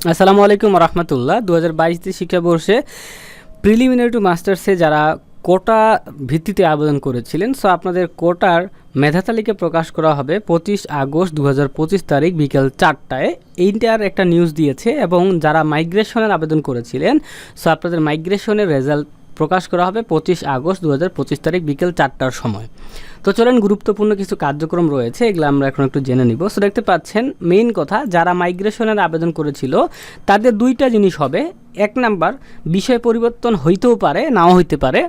আসসালামু আলাইকুম রহমতুল্লাহ। দু হাজার বাইশ শিক্ষাবর্ষে প্রিলিমিনারি টু মাস্টার্সে যারা কোটা ভিত্তিতে আবেদন করেছিলেন সো আপনাদের কোটার মেধা তালিকা প্রকাশ করা হবে পঁচিশ আগস্ট দু হাজার পঁচিশ তারিখ বিকেল চারটায়। এইটার একটা নিউজ দিয়েছে এবং যারা মাইগ্রেশনের আবেদন করেছিলেন সো আপনাদের মাইগ্রেশনের রেজাল্ট প্রকাশ করা হবে পঁচিশ আগস্ট দু হাজার পঁচিশ তারিখ বিকেল চারটার সময়। তো চলেন গুরুত্বপূর্ণ কিছু কার্যক্রম রয়েছে, এগুলো আমরা এখন একটু জেনে নিব। সো দেখতে পাচ্ছেন মেইন কথা, যারা মাইগ্রেশনের আবেদন করেছিল, তাদের দুইটা জিনিস হবে। এক নাম্বার, বিষয় পরিবর্তন হইতেও পারে, নাও হইতে পারে।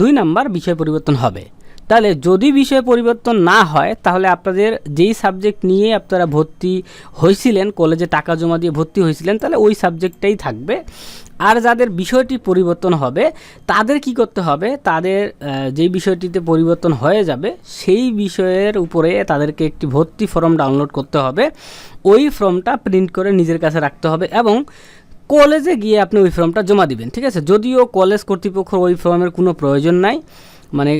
দুই নাম্বার, বিষয় পরিবর্তন হবে। তাহলে যদি বিষয় পরিবর্তন না হয়, তাহলে আপনাদের যেই সাবজেক্ট নিয়ে আপনারা ভর্তি হয়েছিলেন কলেজে টাকা জমা দিয়ে ভর্তি হয়েছিলেন তাহলে ওই সাবজেক্টটাই থাকবে। আর যাদের বিষয়টি পরিবর্তন হবে, তাদের কি করতে হবে? তাদের যেই বিষয়টিতে পরিবর্তন হয়ে যাবে, সেই বিষয়ের উপরে তাদেরকে একটি ভর্তি ফর্ম ডাউনলোড করতে হবে। ওই ফর্মটা প্রিন্ট করে নিজের কাছে রাখতে হবে এবং কলেজে গিয়ে আপনি ওই ফর্মটা জমা দিবেন, ঠিক আছে? যদিও কলেজ কর্তৃপক্ষ ওই ফর্মের কোনো প্রয়োজন নাই। মানে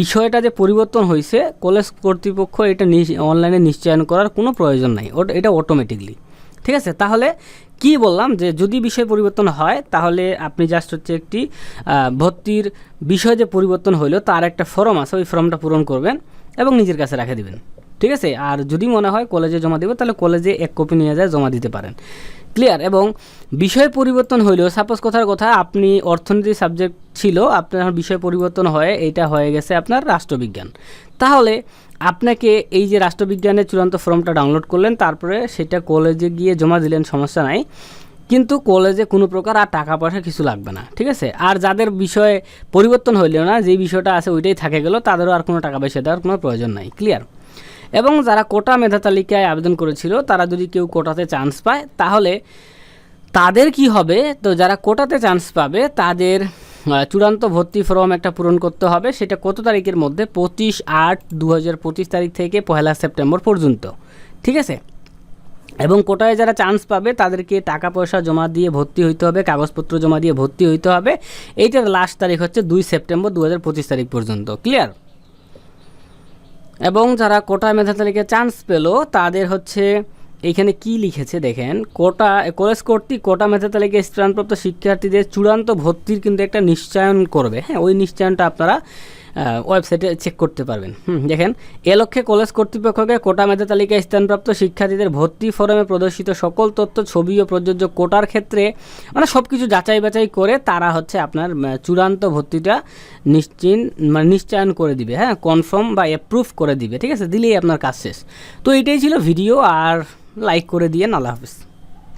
বিষয়টা যে পরিবর্তন হয়েছে কলেজ কর্তৃপক্ষ এটা অনলাইনে নিশ্চয়ন করার কোনো প্রয়োজন নাই। ওটা, এটা অটোমেটিকলি ঠিক আছে? তাহলে কি বললাম যে, যদি বিষয় পরিবর্তন হয়, তাহলে আপনি জাস্ট হচ্ছে একটি ভর্তির বিষয় যে পরিবর্তন হইল, তার একটা ফর্ম আছে, ওই ফর্মটা পূরণ করবেন এবং নিজের কাছে রেখে দিবেন। ঠিক আছে? আর যদি মনে হয় কলেজে জমা দেবে, তাহলে কলেজে এক কপি নিয়ে যায়, জমা দিতে পারেন। ক্লিয়ার এবং বিষয় পরিবর্তন হইলেও সাপোজ কথার কথা, আপনি অর্থনীতি সাবজেক্ট ছিল, আপনার বিষয় পরিবর্তন হয়ে, এইটা হয়ে গেছে আপনার রাষ্ট্রবিজ্ঞান। তাহলে আপনাকে এই যে রাষ্ট্রবিজ্ঞানের চূড়ান্ত ফর্মটা ডাউনলোড করলেন, তারপরে সেটা কলেজে গিয়ে জমা দিলেন, সমস্যা নাই। কিন্তু কলেজে কোনো প্রকার আর টাকা পয়সা কিছু লাগবে না, ঠিক আছে? আর যাদের বিষয়ে পরিবর্তন হইলেও না যে বিষয়টা আছে ওইটাই থাকে গেল, তাদেরও আর কোনো টাকা পয়সা দেওয়ার কোনো প্রয়োজন নাই ক্লিয়ার এবং যারা কোটা মেধা তালিকায় আবেদন করেছিল, তারা যদি কেউ কোটাতে চান্স পায়, তাহলে তাদের কি হবে? তো যারা কোটাতে চান্স পাবে, তাদের চূড়ান্ত ভর্তি ফর্ম একটা পূরণ করতে হবে। সেটা কত তারিখের মধ্যে? পঁচিশ আট দু পঁচিশ তারিখ থেকে পয়লা সেপ্টেম্বর পর্যন্ত। ঠিক আছে? এবং কোটায় যারা চান্স পাবে, তাদেরকে টাকা পয়সা জমা দিয়ে ভর্তি হইতে হবে, কাগজপত্র জমা দিয়ে ভর্তি হইতে হবে। এইটার লাস্ট তারিখ হচ্ছে দুই সেপ্টেম্বর দু হাজার পঁচিশ তারিখ পর্যন্ত। ক্লিয়ার এবং যারা কোটা মেধা তালিকায় চান্স পেল, তাদের হচ্ছে এখানে কি লিখেছে দেখেন? কোটা কলেজ কর্তৃক কোটা মেধা তালিকায় স্থানপ্রাপ্ত শিক্ষার্থীদের চূড়ান্ত ভর্তির কিন্তু একটা নিশ্চয়ন করবে। হ্যাঁ ওই নিশ্চয়নটা আপনারা ওয়েবসাইটে চেক করতে পারবেন। হুম, দেখেন, এ লক্ষ্যে কলেজ কর্তৃপক্ষকে কোটা মেধা তালিকায় স্থানপ্রাপ্ত শিক্ষার্থীদের ভর্তি ফরমে প্রদর্শিত সকল তথ্য, ছবি ও প্রযোজ্য কোটার ক্ষেত্রে মানে সব কিছু যাচাই বাছাই করে তারা হচ্ছে আপনার চূড়ান্ত ভর্তিটা নিশ্চিন মানে নিশ্চয়ন করে দিবে হ্যাঁ কনফার্ম বা অ্যাপ্রুভ করে দিবে, ঠিক আছে? দিলেই আপনার কাজ শেষ। তো এটাই ছিল ভিডিও আর লাইক করে দিয়ে আল্লাহ হাফিজ।